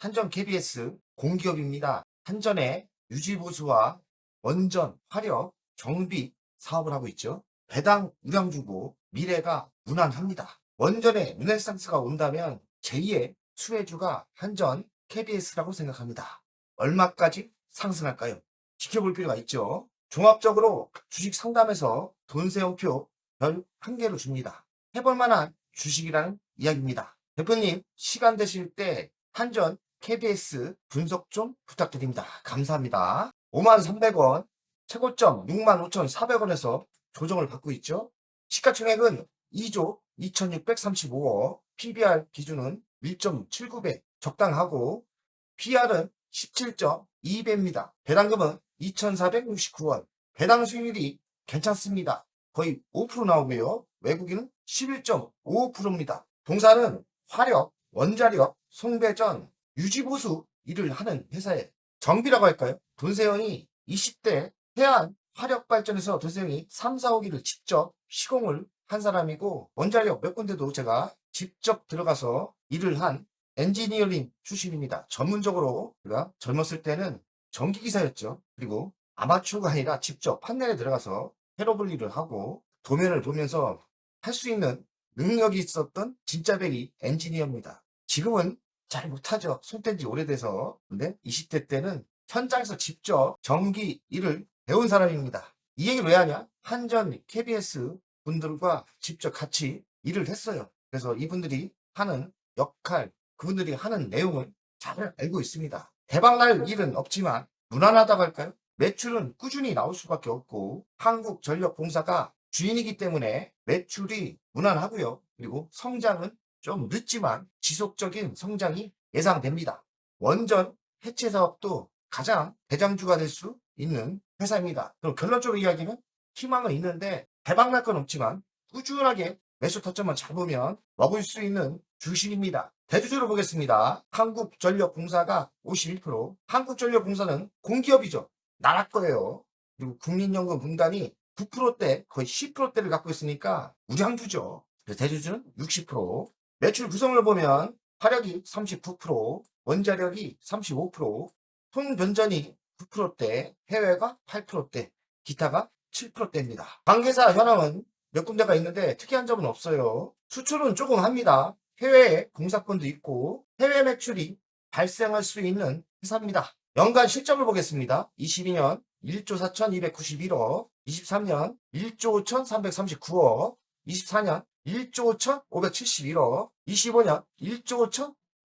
한전 KBS 공기업입니다. 한전의 유지보수와 원전, 화력, 정비 사업을 하고 있죠. 배당 우량 주고 미래가 무난합니다. 원전에 르네상스가 온다면 제2의 수혜주가 한전 KBS라고 생각합니다. 얼마까지 상승할까요? 지켜볼 필요가 있죠. 종합적으로 주식 상담에서 돈세움표 별 한 개로 줍니다. 해볼 만한 주식이라는 이야기입니다. 대표님, 시간 되실 때 한전 KBS 분석 좀 부탁드립니다. 감사합니다. 53,300원, 최고점 65,400원에서 조정을 받고 있죠. 시가총액은 2조 2,635억, PBR 기준은 1.79배 적당하고, PR은 17.2배입니다. 배당금은 2,469원, 배당 수익률이 괜찮습니다. 거의 5% 나오고요. 외국인은 11.55%입니다. 동사는 화력, 원자력, 송배전, 유지보수 일을 하는 회사예요. 정비라고 할까요? 돈세영이 20대 해안 화력발전에서 돈세영이 3, 4, 5기를 직접 시공을 한 사람이고 원자력 몇 군데도 제가 직접 들어가서 일을 한 엔지니어링 출신입니다. 전문적으로 제가 젊었을 때는 전기기사였죠. 그리고 아마추어가 아니라 직접 판넬에 들어가서 해로블 일을 하고 도면을 보면서 할 수 있는 능력이 있었던 진짜 백이 엔지니어입니다. 지금은 잘 못하죠. 손뗀 지 오래돼서. 근데 20대 때는 현장에서 직접 전기 일을 배운 사람입니다. 이 얘기를 왜 하냐? 한전 KBS 분들과 직접 같이 일을 했어요. 그래서 이분들이 하는 역할, 그분들이 하는 내용을 잘 알고 있습니다. 대박날 일은 없지만 무난하다고 할까요? 매출은 꾸준히 나올 수밖에 없고 한국전력공사가 주인이기 때문에 매출이 무난하고요. 그리고 성장은 좀 늦지만 지속적인 성장이 예상됩니다. 원전 해체 사업도 가장 대장주가 될 수 있는 회사입니다. 그럼 결론적으로 이야기는 희망은 있는데 대박날 건 없지만 꾸준하게 매수 타점만 잡으면 먹을 수 있는 주식입니다. 대주주로 보겠습니다. 한국전력공사가 51%, 한국전력공사는 공기업이죠. 나라 거예요. 그리고 국민연금공단이 9%대 거의 10%대를 갖고 있으니까 우량주죠. 대주주는 60%. 매출 구성을 보면 화력이 39%, 원자력이 35%, 통변전이 9%대, 해외가 8%대, 기타가 7%대입니다. 관계사 현황은 몇 군데가 있는데 특이한 점은 없어요. 수출은 조금 합니다. 해외에 공사권도 있고 해외 매출이 발생할 수 있는 회사입니다. 연간 실적을 보겠습니다. 22년 1조 4,291억, 23년 1조 5,339억, 24년 1조 5,571억, 25년 1조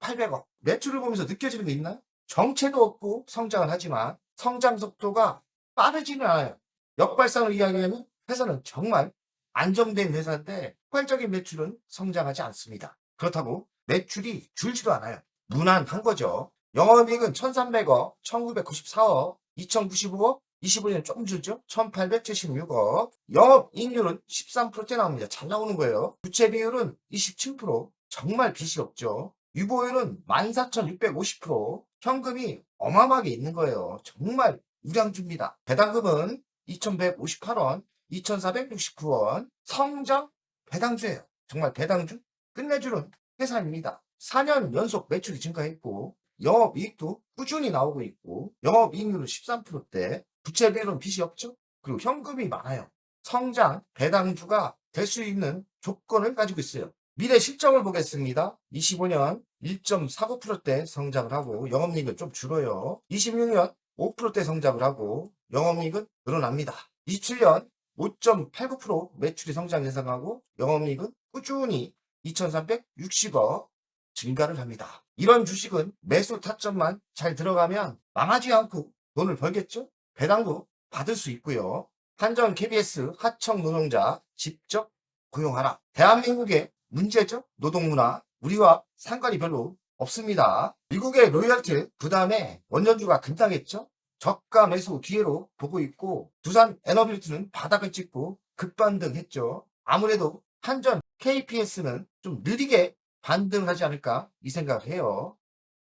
5,800억. 매출을 보면서 느껴지는 게 있나요? 정체도 없고 성장을 하지만 성장 속도가 빠르지는 않아요. 역발상을 이야기하면 회사는 정말 안정된 회사인데 폭발적인 매출은 성장하지 않습니다. 그렇다고 매출이 줄지도 않아요. 무난한 거죠. 영업이익은 1,300억, 1,994억, 2,095억, 25년 조금 줄죠? 1,876억. 영업이익률은 13%대 나옵니다. 잘 나오는 거예요. 부채 비율은 27%. 정말 빚이 없죠. 유보율은 14,650%. 현금이 어마어마하게 있는 거예요. 정말 우량주입니다. 배당금은 2,158원, 2,469원. 성장 배당주예요. 정말 배당주 끝내주는 회사입니다. 4년 연속 매출이 증가했고 영업이익도 꾸준히 나오고 있고 영업이익률은 13%대 부채 비율은 빚이 없죠. 그리고 현금이 많아요. 성장 배당주가 될 수 있는 조건을 가지고 있어요. 미래 실적을 보겠습니다. 25년 1.49%대 성장을 하고 영업이익은 좀 줄어요. 26년 5%대 성장을 하고 영업이익은 늘어납니다. 27년 5.89% 매출이 성장 예상하고 영업이익은 꾸준히 2,360억 증가를 합니다. 이런 주식은 매수 타점만 잘 들어가면 망하지 않고 돈을 벌겠죠? 배당도 받을 수 있고요. 한전 KBS 하청 노동자 직접 고용하라. 대한민국의 문제죠? 노동문화. 우리와 상관이 별로 없습니다. 미국의 로열티 부담에 원전주가 급당했죠? 저가 매수 기회로 보고 있고 두산 에너빌트는 바닥을 찍고 급반등했죠. 아무래도 한전 KPS는 좀 느리게 반등하지 않을까 이 생각을 해요.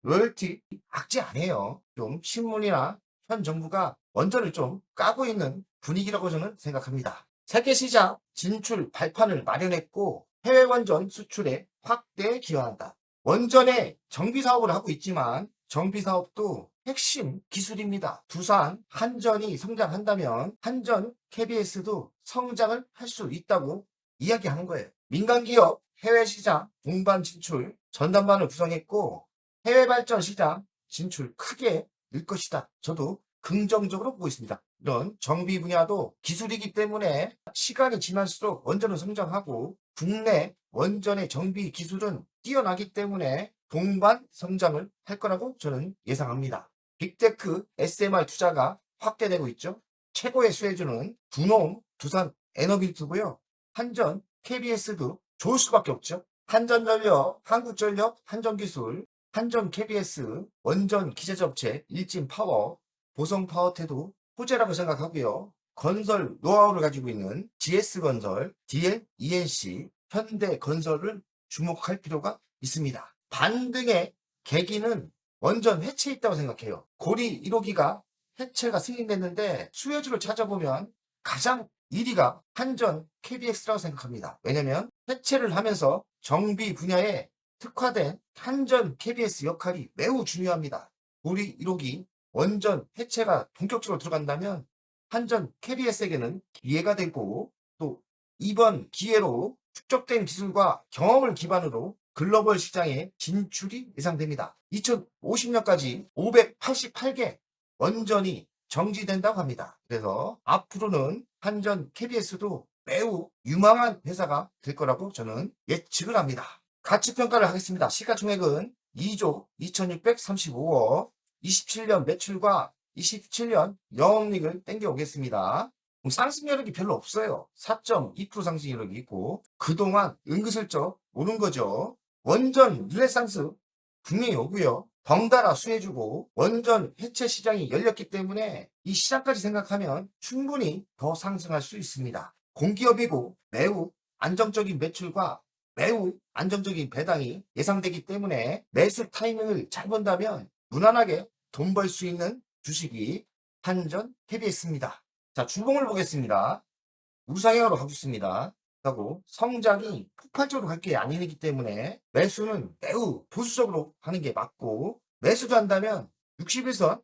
로열티 악재 아니에요. 좀 신문이나 현 정부가 원전을 좀 까고 있는 분위기라고 저는 생각합니다. 세계 시장 진출 발판을 마련했고 해외 원전 수출에 확대 기여한다. 원전의 정비 사업을 하고 있지만 정비 사업도 핵심 기술입니다. 두산, 한전이 성장한다면 한전, KBS도 성장을 할 수 있다고 이야기하는 거예요. 민간 기업 해외 시장 동반 진출 전담반을 구성했고 해외 발전 시장 진출 크게 늘 것이다. 저도 긍정적으로 보고 있습니다. 이런 정비 분야도 기술이기 때문에 시간이 지날수록 원전은 성장하고 국내 원전의 정비 기술은 뛰어나기 때문에 동반 성장을 할 거라고 저는 예상합니다. 빅테크 SMR 투자가 확대되고 있죠. 최고의 수혜주는 분홍, 두산 에너빌트고요. 한전, KBS도 좋을 수밖에 없죠. 한전전력, 한국전력, 한전기술, 한전 KBS, 원전 기재접체, 일진파워, 보성 파워테도 호재라고 생각하고요. 건설 노하우를 가지고 있는 GS건설, DL, ENC, 현대건설을 주목할 필요가 있습니다. 반등의 계기는 원전 해체에 있다고 생각해요. 고리 1호기가 해체가 승인됐는데 수혜주를 찾아보면 가장 1위가 한전 KBX라고 생각합니다. 왜냐면 해체를 하면서 정비 분야에 특화된 한전 KBS 역할이 매우 중요합니다. 고리 1호기 원전 해체가 본격적으로 들어간다면 한전 KBS에게는 기회가 되고 또 이번 기회로 축적된 기술과 경험을 기반으로 글로벌 시장에 진출이 예상됩니다. 2050년까지 588개 원전이 정지된다고 합니다. 그래서 앞으로는 한전 KBS도 매우 유망한 회사가 될 거라고 저는 예측을 합니다. 가치 평가를 하겠습니다. 시가총액은 2조 2635억, 27년 매출과 27년 영업이익을 땡겨오겠습니다. 상승 여력이 별로 없어요. 4.2% 상승 여력이 있고 그동안 은근슬쩍 오른 거죠. 원전 르네상스 분명히 오고요. 덩달아 수혜주고 원전 해체 시장이 열렸기 때문에 이 시장까지 생각하면 충분히 더 상승할 수 있습니다. 공기업이고 매우 안정적인 매출과 매우 안정적인 배당이 예상되기 때문에 매수 타이밍을 잘 본다면 무난하게 돈 벌 수 있는 주식이 한전 KBS입니다. 자, 주봉을 보겠습니다. 우상향으로 가고 있습니다. 하고 성장이 폭발적으로 갈 게 아니기 때문에 매수는 매우 보수적으로 하는 게 맞고 매수도 한다면 61선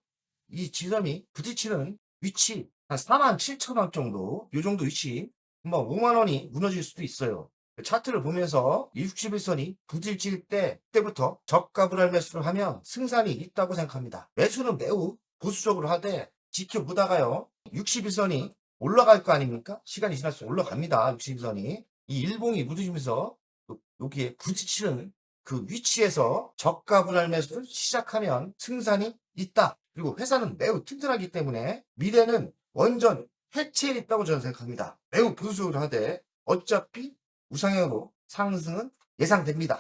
이 지점이 부딪히는 위치 한 4만 7천 원 정도 이 정도 위치 뭐 5만 원이 무너질 수도 있어요. 차트를 보면서 61선이 부딪힐 때 때부터 저가 불알 매수를 하면 승산이 있다고 생각합니다. 매수는 매우 보수적으로 하되 지켜보다가요 61선이 올라갈 거 아닙니까? 시간이 지날수록 올라갑니다. 61선이 이 일봉이 묻어지면서 요- 여기에 부딪히는 그 위치에서 저가 불알 매수를 시작하면 승산이 있다. 그리고 회사는 매우 튼튼하기 때문에 미래는 원전 해체에 있다고 저는 생각합니다. 매우 보수적으로 하되 어차피 우상향으로 상승은 예상됩니다.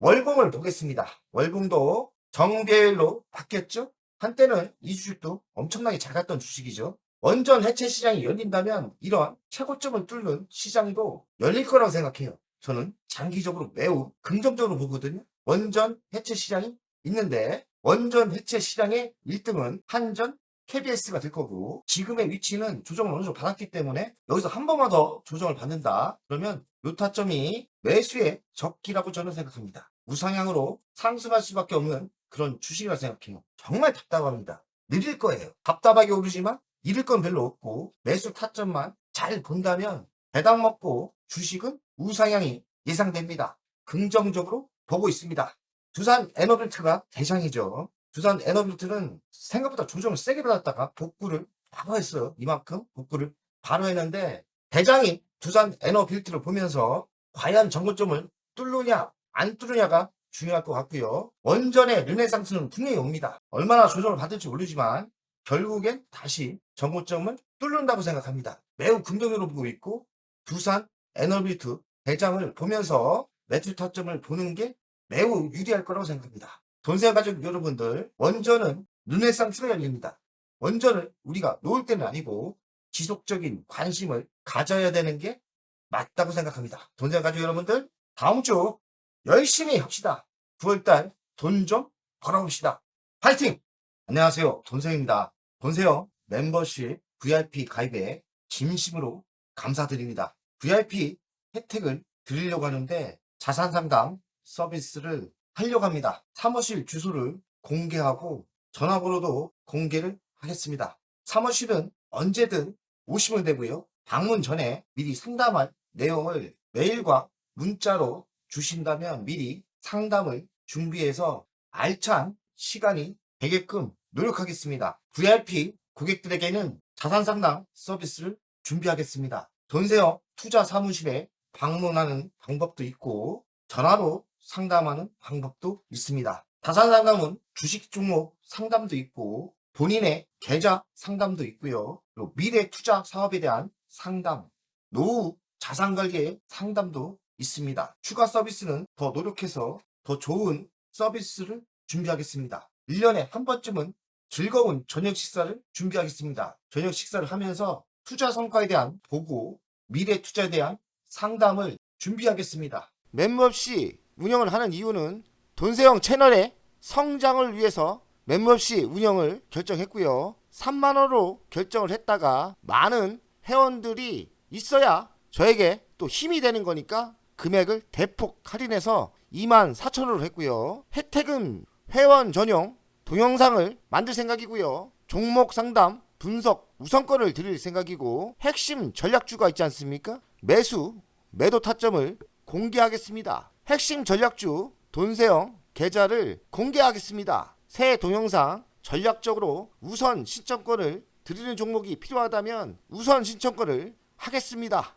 월봉을 보겠습니다. 월봉도 정배열로 바뀌었죠? 한때는 이 주식도 엄청나게 잘 갔던 주식이죠. 원전 해체 시장이 열린다면 이런 최고점을 뚫는 시장도 열릴 거라고 생각해요. 저는 장기적으로 매우 긍정적으로 보거든요. 원전 해체 시장이 있는데 원전 해체 시장의 1등은 한전 KBS가 될 거고 지금의 위치는 조정을 어느 정도 받았기 때문에 여기서 한 번만 더 조정을 받는다. 그러면 요 타점이 매수의 적기라고 저는 생각합니다. 우상향으로 상승할 수밖에 없는 그런 주식이라 생각해요. 정말 답답합니다. 느릴 거예요. 답답하게 오르지만 잃을 건 별로 없고 매수 타점만 잘 본다면 배당 먹고 주식은 우상향이 예상됩니다. 긍정적으로 보고 있습니다. 두산 에너빌트가 대장이죠. 두산 에너빌트는 생각보다 조정을 세게 받았다가 복구를 바로 했어요. 이만큼 복구를 바로 했는데 대장이 두산 에너빌트를 보면서 과연 정고점을 뚫느냐 안 뚫느냐가 중요할 것 같고요. 원전의 르네상스는 분명히 옵니다. 얼마나 조정을 받을지 모르지만 결국엔 다시 정고점을 뚫는다고 생각합니다. 매우 긍정적으로 보고 있고 두산 에너빌트 대장을 보면서 매출 타점을 보는 게 매우 유리할 거라고 생각합니다. 돈세 가족 여러분들 원전은 르네상스가 열립니다. 원전을 우리가 놓을 때는 아니고 지속적인 관심을 가져야 되는 게 맞다고 생각합니다. 돈세 가족 여러분들 다음 주 열심히 합시다. 9월달 돈 좀 벌어봅시다. 파이팅! 안녕하세요. 돈세입니다. 돈세요 멤버십 VIP 가입에 진심으로 감사드립니다. VIP 혜택을 드리려고 하는데 자산 상담 서비스를 하려고 합니다. 사무실 주소를 공개하고 전화번호도 공개를 하겠습니다. 사무실은 언제든 오시면 되고요. 방문 전에 미리 상담할 내용을 메일과 문자로 주신다면 미리 상담을 준비해서 알찬 시간이 되게끔 노력하겠습니다. VIP 고객들에게는 자산 상담 서비스를 준비하겠습니다. 돈세요 투자 사무실에 방문하는 방법도 있고 전화로 상담하는 방법도 있습니다. 자산 상담은 주식 종목 상담도 있고 본인의 계좌 상담도 있고요. 그리고 미래 투자 사업에 대한 상담, 노후 자산 관리의 상담도 있습니다. 추가 서비스는 더 노력해서 더 좋은 서비스를 준비하겠습니다. 1년에 한 번쯤은 즐거운 저녁 식사를 준비하겠습니다. 저녁 식사를 하면서 투자 성과에 대한 보고, 미래 투자에 대한 상담을 준비하겠습니다. 멤버없이 운영을 하는 이유는 돈세형 채널의 성장을 위해서 멤버없이 운영을 결정했고요. 3만 원으로 결정을 했다가 많은 회원들이 있어야 저에게 또 힘이 되는 거니까 금액을 대폭 할인해서 2만 4천 원으로 했고요. 혜택은 회원 전용 동영상을 만들 생각이고요. 종목 상담, 분석, 우선권을 드릴 생각이고 핵심 전략주가 있지 않습니까? 매수, 매도 타점을 공개하겠습니다. 핵심 전략주 돈세형 계좌를 공개하겠습니다. 새 동영상 전략적으로 우선 신청권을 드리는 종목이 필요하다면 우선 신청권을 하겠습니다.